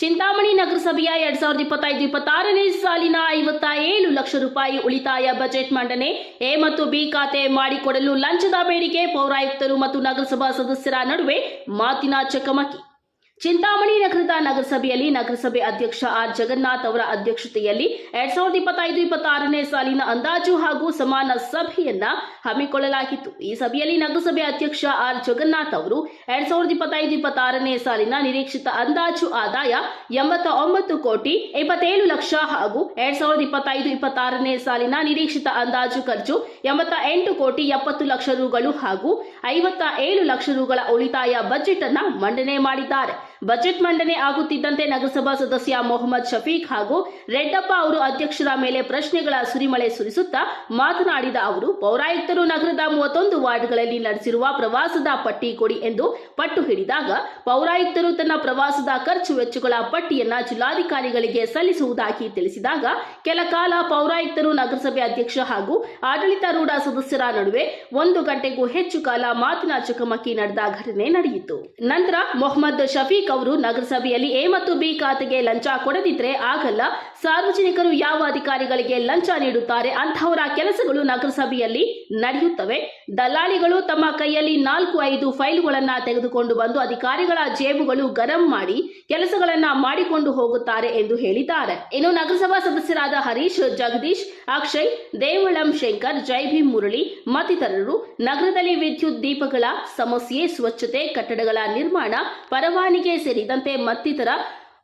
ಚಿಂತಾಮಣಿ ನಗರಸಭೆಯ ಎರಡ್ ಸಾವಿರದ ಇಪ್ಪತ್ತೈದು ಇಪ್ಪತ್ತಾರನೇ ಸಾಲಿನ ಐವತ್ತ ಏಳು ಲಕ್ಷ ರೂಪಾಯಿ ಉಳಿತಾಯ ಬಜೆಟ್ ಮಂಡನೆ, ಎ ಮತ್ತು ಬಿ ಖಾತೆ ಮಾಡಿಕೊಡಲು ಲಂಚದ ಬೇಡಿಕೆ, ಪೌರಾಯುಕ್ತರು ಮತ್ತು ನಗರಸಭಾ ಸದಸ್ಯರ ನಡುವೆ ಮಾತಿನ ಚಕಮಕಿ. ಚಿಂತಾಮಣಿ ನಗರದ ನಗರಸಭೆಯಲ್ಲಿ ನಗರಸಭೆ ಅಧ್ಯಕ್ಷ ಆರ್ ಜಗನ್ನಾಥ್ ಅವರ ಅಧ್ಯಕ್ಷತೆಯಲ್ಲಿ ಎರಡ್ ಸಾವಿರದ ಇಪ್ಪತ್ತೈದು, ಇಪ್ಪತ್ತಾರನೇ ಸಾಲಿನ ಅಂದಾಜು ಹಾಗೂ ಸಮಾನ ಸಭೆಯನ್ನ ಹಮ್ಮಿಕೊಳ್ಳಲಾಗಿತ್ತು. ಈ ಸಭೆಯಲ್ಲಿ ನಗರಸಭೆ ಅಧ್ಯಕ್ಷ ಆರ್ ಜಗನ್ನಾಥ್ ಅವರು ಎರಡ್ ಸಾವಿರದ ಇಪ್ಪತ್ತೈದು, ಇಪ್ಪತ್ತಾರನೇ ಸಾಲಿನ ನಿರೀಕ್ಷಿತ ಅಂದಾಜು ಆದಾಯ ಎಂಬತ್ತ ಒಂಬತ್ತು ಕೋಟಿ ಇಪ್ಪತ್ತೇಳು ಲಕ್ಷ ಹಾಗೂ ಎರಡ್ ಸಾವಿರದ ಇಪ್ಪತ್ತೈದು, ಇಪ್ಪತ್ತಾರನೇ ಸಾಲಿನ ನಿರೀಕ್ಷಿತ ಅಂದಾಜು ಖರ್ಚು ಎಂಬತ್ತ ಎಂಟು ಕೋಟಿ ಎಪ್ಪತ್ತು ಲಕ್ಷ ರುಗಳು ಹಾಗೂ ಐವತ್ತ ಏಳು ಲಕ್ಷ ರುಗಳ ಉಳಿತಾಯ ಬಜೆಟ್ ಅನ್ನ ಮಂಡನೆ ಮಾಡಿದ್ದಾರೆ. ಬಜೆಟ್ ಮಂಡನೆ ಆಗುತ್ತಿದ್ದಂತೆ ನಗರಸಭಾ ಸದಸ್ಯ ಮೊಹಮ್ಮದ್ ಶಫೀಕ್ ಹಾಗೂ ರೆಡ್ಡಪ್ಪ ಅವರು ಅಧ್ಯಕ್ಷರ ಮೇಲೆ ಪ್ರಶ್ನೆಗಳ ಸುರಿಮಳೆ ಸುರಿಸುತ್ತಾ ಮಾತನಾಡಿದ ಅವರು, ಪೌರಾಯುಕ್ತರು ನಗರದ ಮೂವತ್ತೊಂದು ವಾರ್ಡ್ಗಳಲ್ಲಿ ನಡೆಸಿರುವ ಪ್ರವಾಸದ ಪಟ್ಟಿ ಕೊಡಿ ಎಂದು ಪಟ್ಟು ಹಿಡಿದಾಗ ಪೌರಾಯುಕ್ತರು ತನ್ನ ಪ್ರವಾಸದ ಖರ್ಚು ವೆಚ್ಚಗಳ ಪಟ್ಟಿಯನ್ನ ಜಿಲ್ಲಾಧಿಕಾರಿಗಳಿಗೆ ಸಲ್ಲಿಸುವುದಾಗಿ ತಿಳಿಸಿದಾಗ ಕೆಲ ಕಾಲ ಪೌರಾಯುಕ್ತರು ನಗರಸಭೆ ಅಧ್ಯಕ್ಷ ಹಾಗೂ ಆಡಳಿತಾರೂಢ ಸದಸ್ಯರ ನಡುವೆ ಒಂದು ಗಂಟೆಗೂ ಹೆಚ್ಚು ಕಾಲ ಮಾತಿನ ಚಕಮಕಿ ನಡೆದ ಘಟನೆ ನಡೆಯಿತು. ನಂತರ ಮೊಹಮ್ಮದ್ ಶಫೀಕ್ ಅವರು ನಗರಸಭೆಯಲ್ಲಿ ಎ ಮತ್ತು ಬಿ ಖಾತೆಗೆ ಲಂಚ ಕೊಡದಿದ್ರೆ ಆಗಲ್ಲ. ಸಾರ್ವಜನಿಕರು ಯಾವ ಅಧಿಕಾರಿಗಳಿಗೆ ಲಂಚ ನೀಡುತ್ತಾರೆ? ಅಂತಹವರ ಕೆಲಸಗಳು ನಗರಸಭೆಯಲ್ಲಿ ನಡೆಯುತ್ತವೆ. ದಲ್ಲಾಳಿಗಳು ತಮ್ಮ ಕೈಯಲ್ಲಿ ನಾಲ್ಕು ಐದು ಫೈಲುಗಳನ್ನ ತೆಗೆದುಕೊಂಡು ಬಂದು ಅಧಿಕಾರಿಗಳ ಜೇಬುಗಳು ಗರಂ ಮಾಡಿ ಕೆಲಸಗಳನ್ನ ಮಾಡಿಕೊಂಡು ಹೋಗುತ್ತಾರೆ ಎಂದು ಹೇಳಿದ್ದಾರೆ. ಇನ್ನು ನಗರಸಭಾ ಸದಸ್ಯರಾದ ಹರೀಶ್, ಜಗದೀಶ್, ಅಕ್ಷಯ್, ದೇವಳಂ ಶಂಕರ್ ಜೈಭೀಮ್ ಮುರಳಿ ಮತ್ತಿತರರು. ನಗರದಲ್ಲಿ ವಿದ್ಯುತ್ ದೀಪಗಳ ಸಮಸ್ಯೆ, ಸ್ವಚ್ಛತೆ, ಕಟ್ಟಡಗಳ ನಿರ್ಮಾಣ, ಪರವಾನಿಗೆ ಸೇರಿದಂತೆ ಮತ್ತಿತರ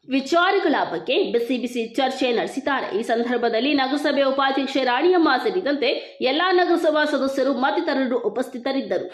ವಿಚಾರಗಳ ಬಗ್ಗೆ ಬಿಸಿ ಬಿಸಿ ಚರ್ಚೆ ನಡೆಸಿದ್ದಾರೆ ಈ ಸಂದರ್ಭದಲ್ಲಿ ನಗರಸಭೆ ಉಪಾಧ್ಯಕ್ಷೆ ರಾಣಿಯಮ್ಮ ಸೇರಿದಂತೆ ಎಲ್ಲಾ ನಗರಸಭಾ ಸದಸ್ಯರು ಮತ್ತಿತರರು ಉಪಸ್ಥಿತರಿದ್ದರು.